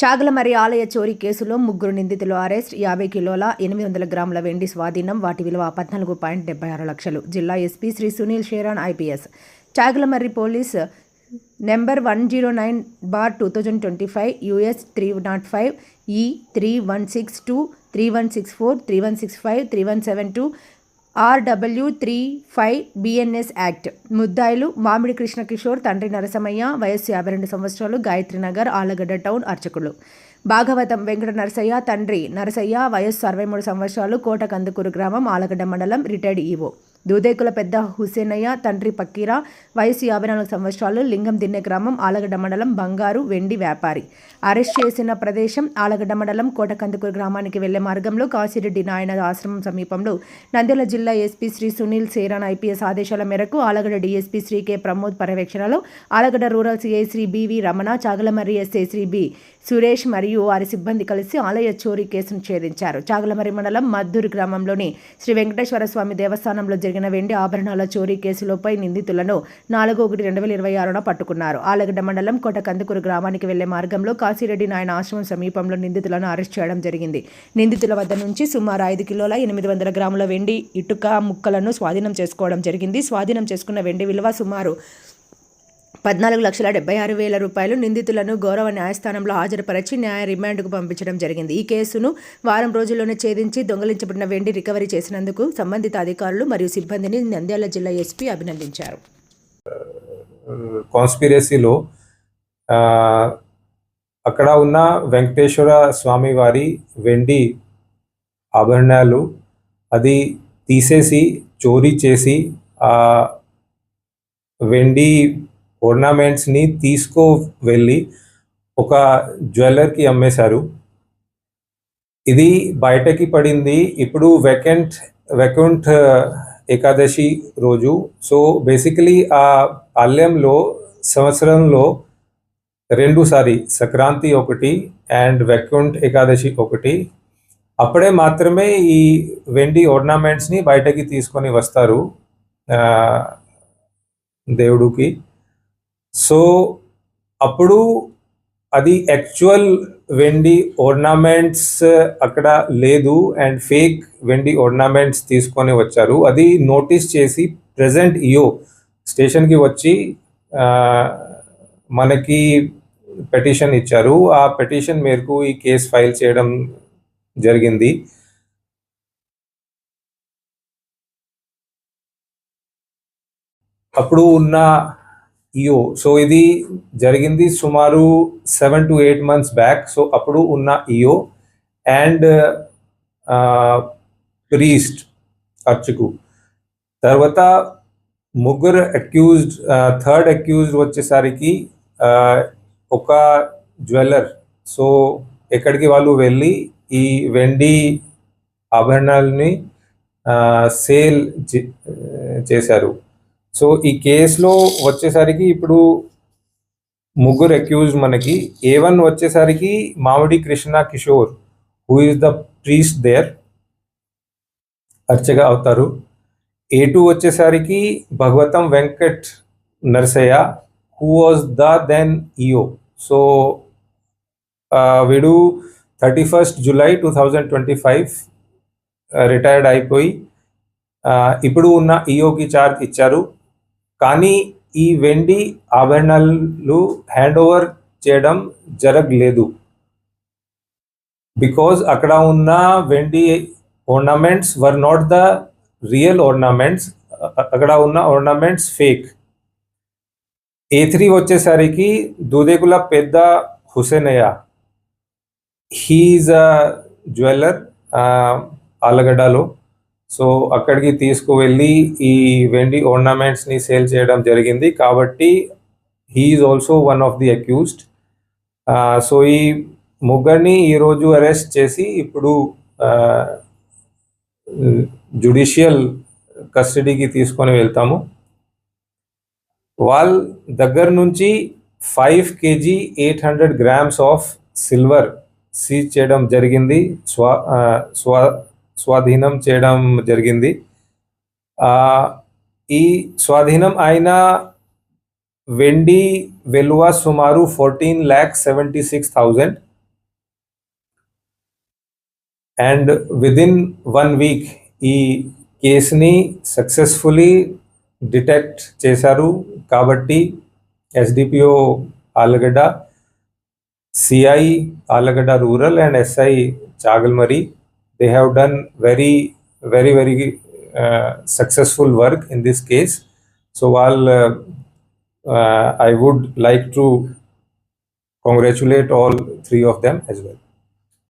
చాగలమరి ఆలయ చోరీ కేసులో ముగ్గురు నిందితులు అరెస్ట్ యాభై కిలోల ఎనిమిది వందల గ్రాముల వెండి స్వాధీనం వాటి విలువ పద్నాలుగు పాయింట్ డెబ్బై ఆరు లక్షలు. జిల్లా SP Shri Sunil Sheoran IPS. Chagalamarri police number one zero nine bar two thousand twenty five US three nought five E three one six two three one six four three one six five three one seven two RW three five BNS act. ముద్దాయిలు మామిడి కృష్ణ కిషోర్ తండ్రి నరసమయ్య వయస్సు యాభై రెండు సంవత్సరాలు గాయత్రినగర్ Allagadda town అర్చకులు. భాగవతం వెంకట నరసయ్య తండ్రి నరసయ్య వయస్సు అరవై మూడు సంవత్సరాలు కోట కందుకూరు గ్రామం ఆలగడ్డ మండలం రిటైర్డ్ ఈవో దూదేకుల పెద్ద హుసేనయ్య తండ్రి పక్కీరా వయసు యాభై నాలుగు సంవత్సరాలు లింగం దిన్నె గ్రామం ఆలగడ్డ మండలం బంగారు వెండి వ్యాపారి. అరెస్ట్ చేసిన ప్రదేశం ఆలగడ్డ మండలం కోటకందుకూరు గ్రామానికి వెళ్ళే మార్గంలో కాశీరెడ్డి నాయన ఆశ్రమం సమీపంలో నంద్యాల జిల్లా ఎస్పీ శ్రీ సునీల్ సేరాన్ ఐపీఎస్ ఆదేశాల మేరకు ఆలగడ్డ డీఎస్పీ శ్రీ కె ప్రమోద్ పర్యవేక్షణలో Allagadda rural CI Shri BV Ramana Chagalamarri SI Shri B Suresh మరియు వారి సిబ్బంది కలిసి ఆలయ చోరీ కేసును ఛేదించారు. చాగలమరి మండలం మద్దూరు గ్రామంలోని శ్రీ వెంకటేశ్వర స్వామి దేవస్థానంలో జరిగిన వెండి ఆభరణాల చోరీ కేసులపై నిందితులను నాలుగు ఒకటి రెండు వేల ఇరవై ఆరున పట్టుకున్నారు. ఆలగడ్డ మండలం కోటకందుకూరు గ్రామానికి వెళ్ళే మార్గంలో కాశీరెడ్డి నాయన ఆశ్రమం సమీపంలో నిందితులను అరెస్ట్ చేయడం జరిగింది. నిందితుల వద్ద నుంచి సుమారు ఐదు కిలోల ఎనిమిది వందల గ్రాముల వెండి ఇటుక ముక్కలను స్వాధీనం చేసుకోవడం జరిగింది. స్వాధీనం చేసుకున్న వెండి విలువ సుమారు పద్నాలుగు లక్షల డెబ్బై ఆరు వేల రూపాయలు నిందితులను గౌరవ న్యాయస్థానంలో హాజరుపరిచి న్యాయ రిమాండ్కు పంపించడం జరిగింది. ఈ కేసును వారం రోజుల్లోనే ఛేదించి దొంగలించబడిన వెండి రికవరీ చేసినందుకు సంబంధిత అధికారులు మరియు సిబ్బందిని నంద్యాల జిల్లా ఎస్పీ అభినందించారు. కాన్స్పిరసీలో అక్కడ ఉన్న వెంకటేశ్వర స్వామి వారి వెండి ఆభరణాలు అది తీసేసి చోరీ చేసి వెండి ornaments-ని తీసుకో వెళ్ళి ఒక జ్యువెలర్కి అమ్మేశారు. ఇది బయటకి పడింది. ఇప్పుడు వెకెంట్ వెకెంట్ uh, ఏకాదశి రోజు. సో బేసికలీ ఆ ఆలయంలో సంవత్సరంలో రెండుసారి సంక్రాంతి ఒకటి అండ్ వెకుంఠ్ ఏకాదశి ఒకటి. అప్పుడే మాత్రమే ఈ వెండి ఓర్నమెంట్స్ని బయటకి తీసుకొని వస్తారు దేవుడికి. సో అప్పుడు అది యాక్చువల్ వెండి ఓర్నమెంట్స్ uh, అక్కడ లేదు అండ్ ఫేక్ వెండి ఓర్నమెంట్స్ తీసుకొని వచ్చారు. అది నోటీస్ చేసి ప్రజెంట్ ఇయో స్టేషన్కి వచ్చి మనకి పెటిషన్ ఇచ్చారు. ఆ పెటిషన్ మేరకు ఈ కేసు ఫైల్ చేయడం జరిగింది. అప్పుడు ఉన్న ఇయో. సో ఇది జరిగింది సుమారు seven to eight months back. So అప్పుడు ఉన్న ఇయో అండ్ ప్రీస్ట్ అర్చకు. తర్వాత ముగ్గురు అక్యూజ్డ్ థర్డ్ అక్యూజ్డ్ వచ్చేసరికి ఒక జ్యువెలర్. సో ఎక్కడికి వాళ్ళు వెళ్ళి ఈ వెండి ఆభరణాలని సేల్ చేశారు. సో ఈ కేసులో వచ్చేసరికి ఇప్పుడు ముగ్గురు అక్యూజ్ మనకి. ఏ వన్ వచ్చేసరికి Mamidi Krishna Kishore who is the priest there అర్చగా అవుతారు. ఏ టూ వచ్చేసరికి Bhagavatam Venkat Narsaiah who was the then EO so వీడు thirty first July two thousand twenty five retired అయిపోయి ఇప్పుడు ఉన్న ఈఓకి చార్జ్ ఇచ్చారు. కానీ ఈ వెండి ఆభరణాలు హ్యాండ్ ఓవర్ చేయడం జరగలేదు. బికాజ్ అక్కడ ఉన్న వెండి ornaments were not the real ornaments. అక్కడ ఉన్న ornaments ఫేక్ ఏ త్రీ వచ్చేసరికి దూదేకుల పెద్ద హుసేనయ్య. హీఈ్ అ జ్యువెలర్ ఆలగడ్డలో. సో అక్కడికి తీసుకువెళ్ళి ఈ వెండి ఓర్నమెంట్స్ని సేల్ చేయడం జరిగింది. కాబట్టి he is also one of the accused so ఈ ముగ్గురిని ఈరోజు అరెస్ట్ చేసి ఇప్పుడు జుడిషియల్ కస్టడీకి తీసుకొని వెళ్తాము. వాళ్ళ దగ్గర నుంచి five KG eight hundred grams of silver seize చేయడం జరిగింది. స్వా స్వా స్వాధీనం చేయడం జరిగింది. ఈ స్వాధీనం అయిన వెండి విలువ సుమారు fourteen lakh seventy six thousand. And within one week ఈ కేసుని సక్సెస్ఫుల్లీ డిటెక్ట్ చేశారు. కాబట్టి SDPO Allagadda CI Allagadda rural and SI Chagalmarri They have done very, very, very uh, successful work in this case. So while uh, uh, I would like to congratulate all three of them as well.